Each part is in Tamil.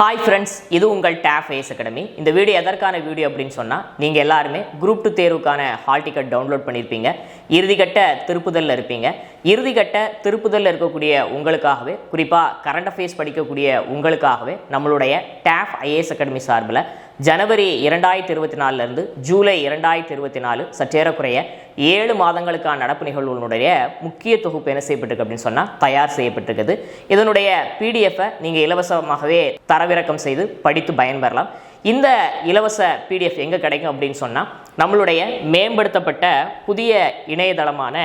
ஹாய் ஃப்ரெண்ட்ஸ் இது உங்கள் டேஃப் ஏஸ் அகாடமி இந்த வீடியோ எதற்கான வீடியோ அப்படின்னு சொன்னால் நீங்கள் எல்லாருமே குரூப் டூ தேர்வுக்கான ஹால் டிக்கெட் டவுன்லோட் பண்ணியிருப்பீங்க இறுதிக்கட்ட திருப்புதலில் இருப்பீங்க. இறுதிக்கட்ட திருப்புதலில் இருக்கக்கூடிய உங்களுக்காகவே குறிப்பாக கரண்ட் அஃபேர்ஸ் படிக்கக்கூடிய உங்களுக்காகவே நம்மளுடைய டேஃப் ஐஏஎஸ் அகாடமி சார்பில் ஜனவரி இரண்டாயிரத்தி இருபத்தி நாலுலேருந்து ஜூலை இரண்டாயிரத்தி இருபத்தி நாலு சற்றேறக்குறைய ஏழு மாதங்களுக்கான நடப்பு நிகழ்வுகளுடைய முக்கிய தொகுப்பு என்ன செய்யப்பட்டிருக்கு அப்படின்னு சொன்னால் தயார் செய்யப்பட்டிருக்குது. இதனுடைய பிடிஎஃப்பை நீங்கள் இலவசமாகவே தரவிறக்கம் செய்து படித்து பயன்பெறலாம். இந்த இலவச பிடிஎஃப் எங்கே கிடைக்கும் அப்படின்னு சொன்னால் நம்மளுடைய மேம்படுத்தப்பட்ட புதிய இணையதளமான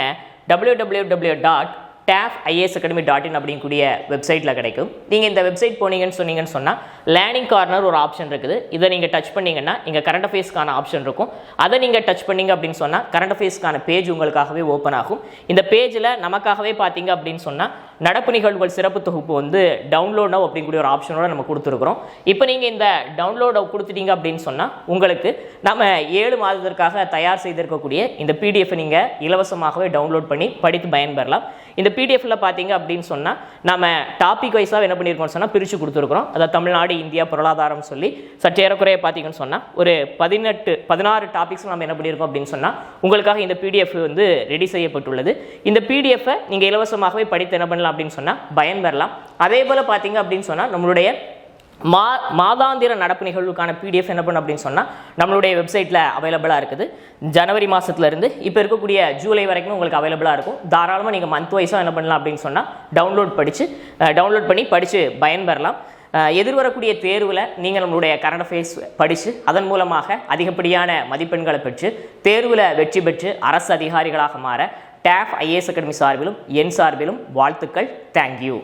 டபிள்யூ டபிள்யூ டபிள்யூ டாட் டேப் ஐஏஎஸ் அகாடமி டாட் இன் அப்படிங்கக்கூடிய வெப்சைட்டில் கிடைக்கும். நீங்கள் இந்த வெப்சைட் போனீங்கன்னு சொன்னீங்கன்னு சொன்னால் லேர்னிங் கார்னர் ஒரு ஆப்ஷன் இருக்குது. இதை நீங்கள் டச் பண்ணீங்கன்னா இங்கே கரண்ட் அஃபேர்ஸ்க்கான ஆப்ஷன் இருக்கும். அதை நீங்கள் டச் பண்ணீங்க அப்படின்னு சொன்னால் கரண்ட் அஃபேர்ஸ்க்கான பேஜ் உங்களுக்காகவே ஓப்பன் ஆகும். இந்த பேஜில் நமக்காகவே பார்த்தீங்க அப்படின்னு சொன்னால் நடப்பு நிகழ்வுகள் சிறப்பு தொகுப்பு வந்து டவுன்லோட் நவ் அப்படிங்கக்கூடிய ஒரு ஆப்ஷனோட நம்ம கொடுத்துருக்குறோம். இப்போ நீங்கள் இந்த டவுன்லோடை கொடுத்துட்டீங்க அப்படின்னு சொன்னால் உங்களுக்கு நம்ம ஏழு மாதத்திற்காக தயார் செய்திருக்கக்கூடிய இந்த பிடிஎஃப் நீங்கள் இலவசமாகவே டவுன்லோட் பண்ணி படித்து பயன்பெறலாம். இந்த பிடிஎஃப்ல பார்த்தீங்க அப்படின்னு சொன்னால் நம்ம டாபிக் வைஸாக என்ன பண்ணியிருக்கோம் சொன்னால் பிரித்து கொடுத்துருக்குறோம். அதாவது தமிழ்நாடு இந்தியா பொருளாதாரம் சொல்லி சற்றேறக்குறைய பார்த்தீங்கன்னு சொன்னால் ஒரு பதினெட்டு பதினாறு டாபிக்ஸ் நம்ம என்ன பண்ணியிருக்கோம் அப்படின்னு சொன்னால் உங்களுக்காக இந்த பிடிஎஃப் வந்து ரெடி செய்யப்பட்டுள்ளது. இந்த பிடிஎஃப்பை நீங்கள் இலவசமாகவே படித்து என்ன பண்ணலாம் அப்படின்னு சொன்னால் பயன்பெறலாம். அதே போல் பார்த்தீங்க அப்படின்னு சொன்னால் நம்மளுடைய மா மாதாந்திர நடப்பு நிகழ்வுக்கான பிடிஎஃப் என்ன பண்ணும் அப்படின்னு சொன்னால் நம்மளுடைய வெப்சைட்டில் அவைலபிளாக இருக்குது. ஜனவரி மாதத்துலேருந்து இப்போ இருக்கக்கூடிய ஜூலை வரைக்கும் உங்களுக்கு அவைலபிளாக இருக்கும். தாராளமாக நீங்கள் மந்த் வைஸாக என்ன பண்ணலாம் அப்படின்னு சொன்னால் டவுன்லோட் படித்து டவுன்லோட் பண்ணி படித்து பயன்பெறலாம். எதிர்வரக்கூடிய தேர்வில் நீங்கள் நம்மளுடைய கரண்ட் அஃபேர்ஸ் படித்து அதன் மூலமாக அதிகப்படியான மதிப்பெண்களை பெற்று தேர்வில் வெற்றி பெற்று அரசு அதிகாரிகளாக மாற டேஃப் ஐஏஎஸ் அகாடமி சார்பிலும் என் சார்பிலும் வாழ்த்துக்கள். தேங்க்யூ